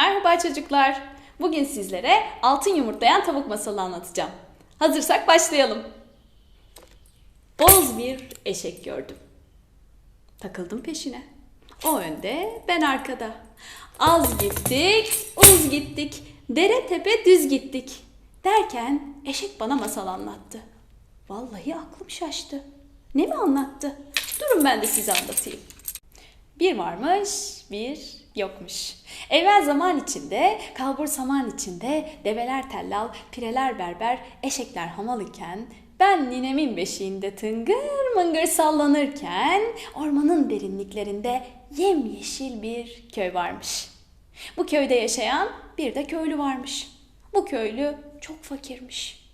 Merhaba çocuklar. Bugün sizlere altın yumurtlayan tavuk masalı anlatacağım. Hazırsak başlayalım. Boz bir eşek gördüm. Takıldım peşine. O önde, ben arkada. Az gittik, uz gittik. Dere tepe düz gittik. Derken eşek bana masal anlattı. Vallahi aklım şaştı. Ne mi anlattı? Durun ben de size anlatayım. Bir varmış, bir yokmuş. Evvel zaman içinde, kalbur saman içinde, develer tellal, pireler berber, eşekler hamal iken, ben ninemin beşiğinde tıngır mıngır sallanırken, ormanın derinliklerinde yemyeşil bir köy varmış. Bu köyde yaşayan bir de köylü varmış. Bu köylü çok fakirmiş.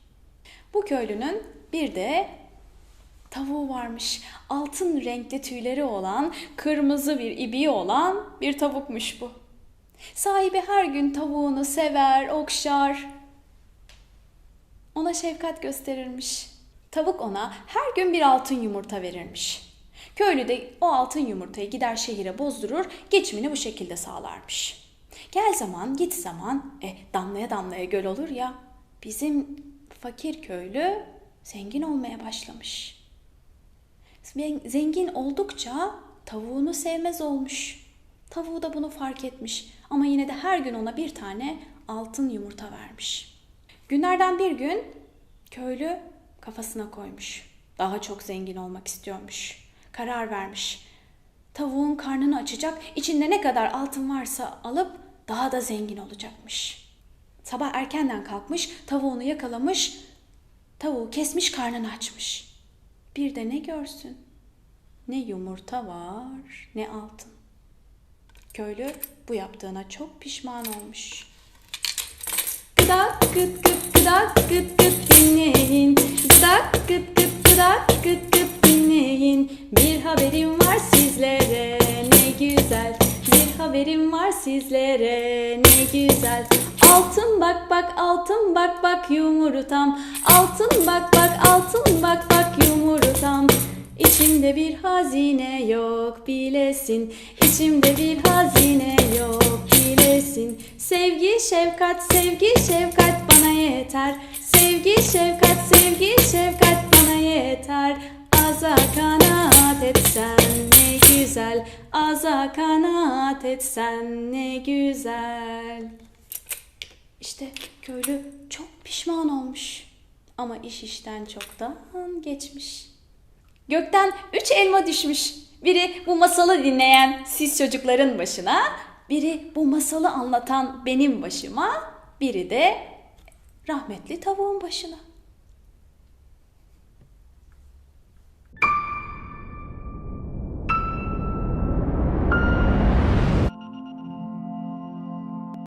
Bu köylünün bir de tavuğu varmış. Altın renkli tüyleri olan, kırmızı bir ibiği olan bir tavukmuş bu. Sahibi her gün tavuğunu sever, okşar. Ona şefkat gösterirmiş. Tavuk ona her gün bir altın yumurta verirmiş. Köylü de o altın yumurtayı gider şehire bozdurur, geçimini bu şekilde sağlarmış. Gel zaman, git zaman, e damlaya damlaya göl olur ya. Bizim fakir köylü zengin olmaya başlamış. Zengin oldukça tavuğunu sevmez olmuş. Tavuğu da bunu fark etmiş ama yine de her gün ona bir tane altın yumurta vermiş. Günlerden bir gün köylü kafasına koymuş. Daha çok zengin olmak istiyormuş. Karar vermiş. Tavuğun karnını açacak, içinde ne kadar altın varsa alıp daha da zengin olacakmış. Sabah erkenden kalkmış, tavuğunu yakalamış, tavuğu kesmiş, karnını açmış. Bir de ne görsün? Ne yumurta var, ne altın. Köylü bu yaptığına çok pişman olmuş. Gıdak gıt gıt gıdak gıt gıt dinleyin. Gıdak gıt gıt gıdak gıt gıt dinleyin. Bir haberim var sizlere ne güzel. Bir haberim var sizlere ne güzel. Altın bak bak altın bak bak yumurtam. Altın bak bak altın bak bak yumurtam. İçimde bir hazine yok bilesin. İçimde bir hazine yok bilesin. Sevgi, şefkat, sevgi, şefkat bana yeter. Sevgi, şefkat, sevgi, şefkat bana yeter. Aza kanaat etsen ne güzel. Aza kanaat etsen ne güzel. İşte köylü çok pişman olmuş. Ama iş işten çoktan geçmiş. Gökten üç elma düşmüş. Biri bu masalı dinleyen siz çocukların başına, biri bu masalı anlatan benim başıma, biri de rahmetli tavuğun başına.